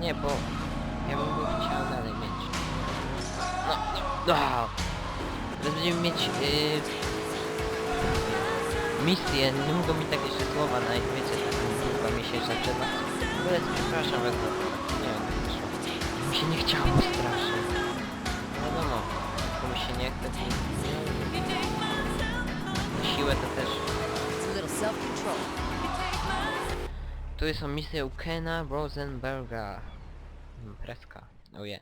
Nie, bo ja bym go chciał dalej mieć. No, no. Teraz będziemy mieć yy, misję, nie mogą mi tak jeszcze słowa na wiecie, chyba miesięczna przerwa. W ogóle przepraszam was, to. nie wiem. Mi się nie chciało strasznie. No wiadomo, komuś się nie chce, Tu są misje u Kena Rosenberga. Hmm, Preska. Oh yeah.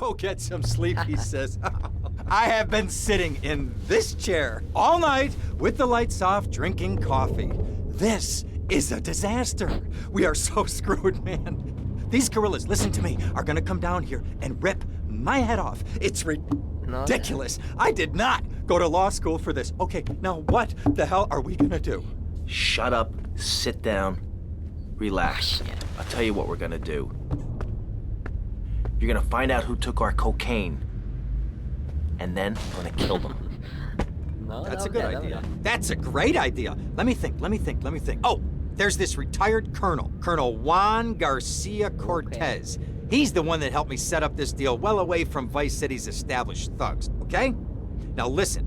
Go get some sleep, he says. I have been sitting in this chair all night with the lights off, drinking coffee. This is a disaster. We are so screwed, man. These gorillas, listen to me, are gonna come down here and rip my head off. It's No, ridiculous. I did not go to law school for this. Okay, now what the hell are we gonna do? Shut up, sit down, relax. Właśnie. I'll tell you what we're gonna do. You're gonna find out who took our cocaine, and then we're gonna kill them. No, That's a good dobra. idea. That's a great idea. Let me think, let me think, let me think. Oh, there's this retired colonel, Colonel Juan Garcia Cortez. He's the one that helped me set up this deal well away from Vice City's established thugs, okay? Now listen,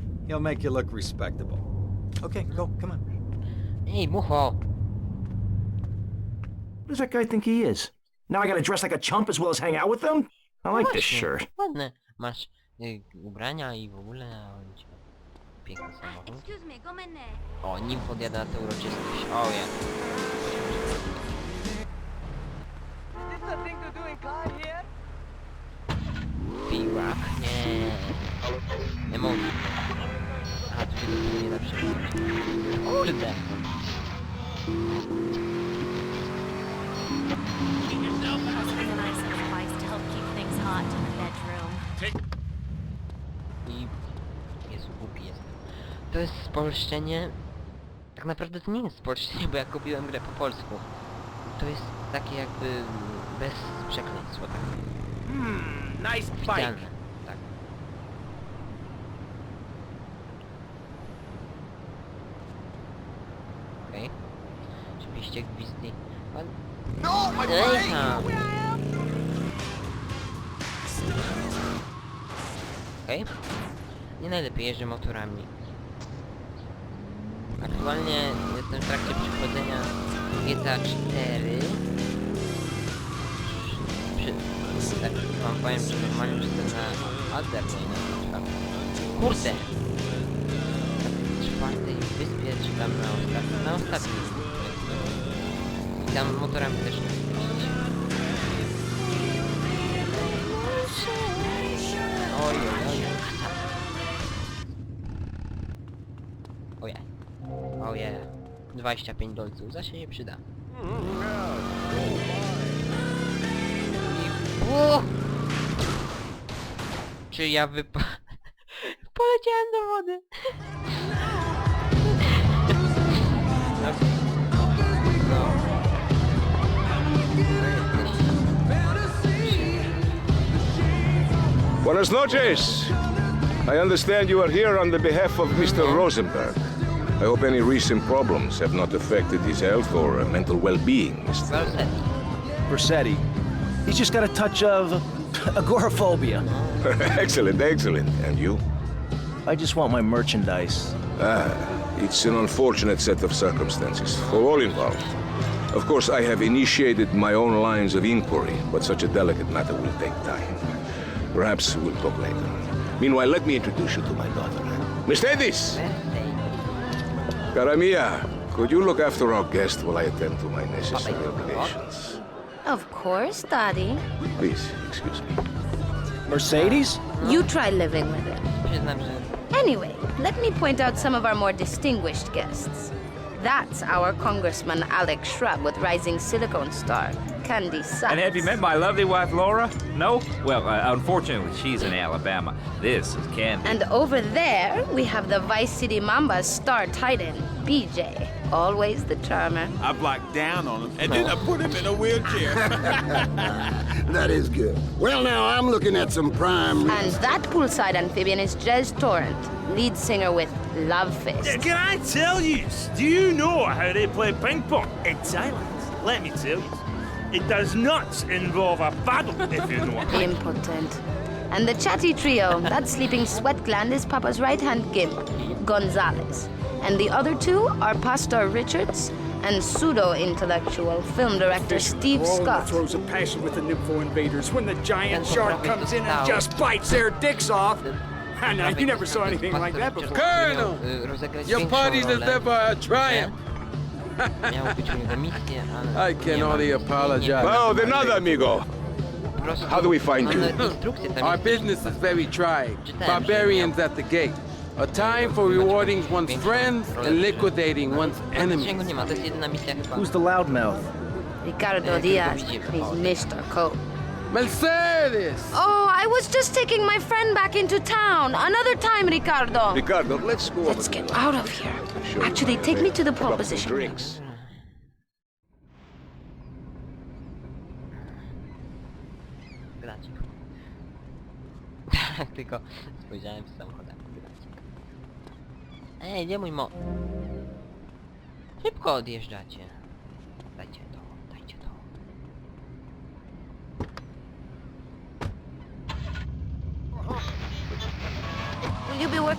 He'll make you look respectable. Okay, go, come on. Hey, mucho! What does that guy think he is? Now I gotta dress like a chump as well as hang out with them? I like this shirt. Ładne. Masz y, ubrania i w ogóle, a on ci piękny samochód. Excuse me, come in there. O, nim podjada na tę uroczystość. O, ja. Piła? Nie. Nie mogę. Bedroom. I... Jezu, głupi jestem. To jest spolszczenie... Tak naprawdę to nie jest spolszczenie, bo ja kupiłem grę po polsku. To jest takie jakby... bez przekleństwa, tak. Hmm, nice bike tak. Okej. Oczywiście gwizdni. Pan... No, Ej tam! Okej. Nie najlepiej jeżdżę motorami. Aktualnie jestem w trakcie przechodzenia GTA 4. Przy... Tak wam powiem, że normalnie jestem na Aldernie na czwartym. Kurde! Tam na ostatniej? Na ostatniej. I tam motorami też nie jeździć. Oj, oj, oj. Ojej. Ojej. 25 dolców, za się nie przyda. O! Czy ja wypa... Poleciałem do wody. Buenas noches. I understand you are here on the behalf of Mr. Rosenberg. I hope any recent problems have not affected his health or uh, mental well-being, Mr. Well said. Versetti. He's just got a touch of agoraphobia. excellent, excellent. And you? I just want my merchandise. Ah, It's an unfortunate set of circumstances for all involved. Of course, I have initiated my own lines of inquiry, but such a delicate matter will take time. Perhaps we'll talk later. Meanwhile, let me introduce you to my daughter. Miss Davis! Birthday. Cara mia, could you look after our guest while I attend to my necessary obligations? Of course, Daddy. Please, excuse me. Mercedes? You try living with it. Anyway, let me point out some of our more distinguished guests. That's our Congressman Alex Shrub with Rising Silicon Star, Candy Sachs. And have you met my lovely wife, Laura? No? Well, uh, unfortunately, she's in Alabama. This is Candy. And over there, we have the Vice City Mamba's star titan, BJ. Always the charmer. I blocked down on him, and then I put him in a wheelchair. That is good. Well, now I'm looking at some prime. And that poolside amphibian is Jez Torrent, lead singer with Love Fist. Can I tell you? Do you know how they play ping pong in Thailand? Let me tell you. It does not involve a paddle, if you know what I mean. Impotent. And the chatty trio, that sleeping sweat gland is Papa's right hand gimp, Gonzalez. And the other two are Pastor Richards and pseudo intellectual film director Steve Scott. throws a passion with the nympho invaders when the giant shark comes in and just bites their dicks off. I know, ah, you never saw anything like that before. Colonel! Your party does never a triumph. Miało być misje, ale... I can nie ma. only Nie- nie apologize. ma. Well, de nada, amigo. Po prostu How do we find mam you? instrukcję tam Our jest. business is very trying. Barbarians at the gate. A time for rewarding one's friends and liquidating one's Praktycznie enemies. go nie ma, to jest jedyna misja chyba. Who's the loudmouth? Ricardo Diaz, widzimy. he's Mr. Cope. Mercedes! Oh, I was just taking my friend back into town. Another time, Ricardo. Ricardo, let's go Let's get the out of here. Sure. Actually, take me to the proposition. Drinks. Gracik. Tak, tylko spojrzałem w samochodach. Gracik. Ej, eh, nie mój mo... Szybko odjeżdżacie. Dajcie to, dajcie to.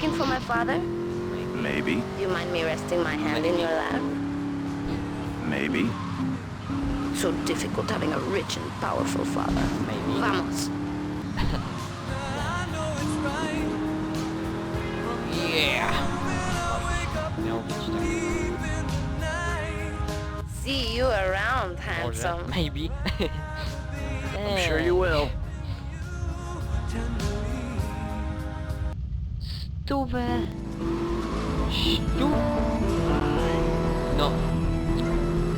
Will you be working for my father? Maybe. Do you mind me resting my hand in your lap? Maybe. So difficult having a rich and powerful father. Maybe. Vamos. Yeah! See you around, handsome. Maybe. I'm sure you will. Stówę. Stu... No.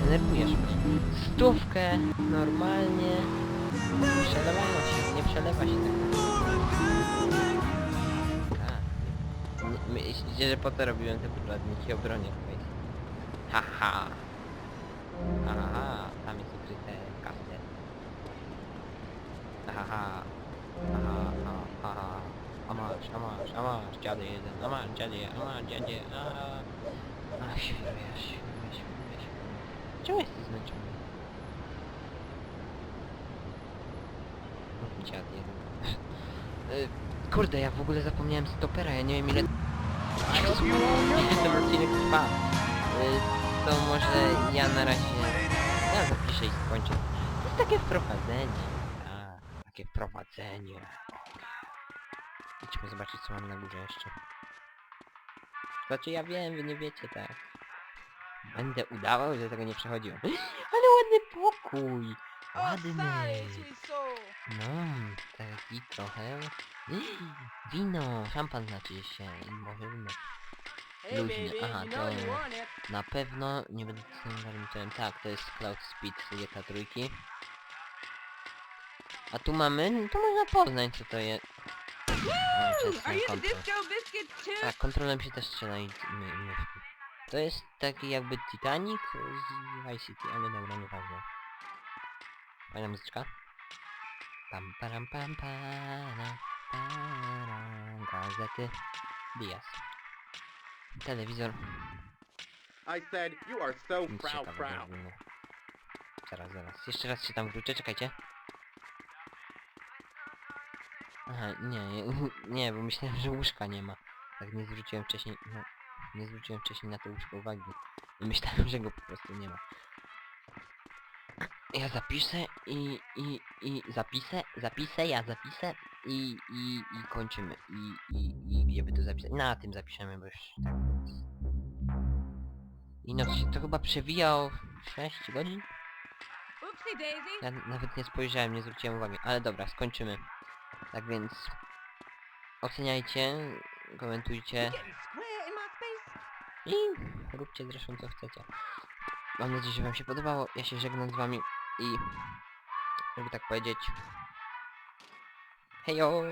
Denerwujesz mnie. Stówkę. Normalnie. Przelewają się. Nie przelewa się tak. A. Nie- Myślicie, że po to robiłem te podładniki obronie. Haha. Aha, masz, a masz, a masz, dziady jeden, a masz, dziadzie, a masz, dziadzie, a... Ach, świrujesz, świrujesz, świrujesz. Czemu jesteś zmęczony? Dziad jeden. Y, Kurde, ja w ogóle zapomniałem stopera, ja nie wiem ile... Ten odcinek trwa. Y, To może ja na razie... Ja zapiszę i skończę. To jest takie wprowadzenie. Tak, takie wprowadzenie. Idźmy zobaczyć co mam na górze jeszcze. Znaczy ja wiem, wy nie wiecie tak. Będę udawał, że tego nie przechodziłem. Ale ładny pokój! Ładny! No, taki trochę... Wino! Szampan znaczy się. I może wino. Luźny. Aha, to... Na pewno nie będę tym. Tak, to jest Cloud Speed Jeka trójki. A tu mamy, no to można poznać co to jest. O, czesny kontrol. Tak, kontrolem się też strzela i my, my. To jest taki jakby Titanic z Vice City, ale dobra, nieważne. Fajna muzyczka. Pam param pam para, para, gazety. Diaz. Telewizor. I said you are so Nic proud, ciekawego proud. Zaraz, zaraz. Jeszcze raz się tam wrócę, czekajcie. Aha, nie, nie, bo myślałem, że łóżka nie ma. Tak nie zwróciłem wcześniej, no, nie zwróciłem wcześniej na to łóżko uwagi. I myślałem, że go po prostu nie ma. Ja zapiszę i, i, i zapiszę, zapiszę, ja zapiszę i, i, i kończymy. I, i, i gdzie by to zapisać? Na tym zapiszemy, bo już tak. I się to chyba przewija o 6 godzin? Ja nawet nie spojrzałem, nie zwróciłem uwagi, ale dobra, skończymy. Tak więc oceniajcie, komentujcie i róbcie zresztą co chcecie. Mam nadzieję, że wam się podobało. Ja się żegnam z wami i... Żeby tak powiedzieć... Hejo!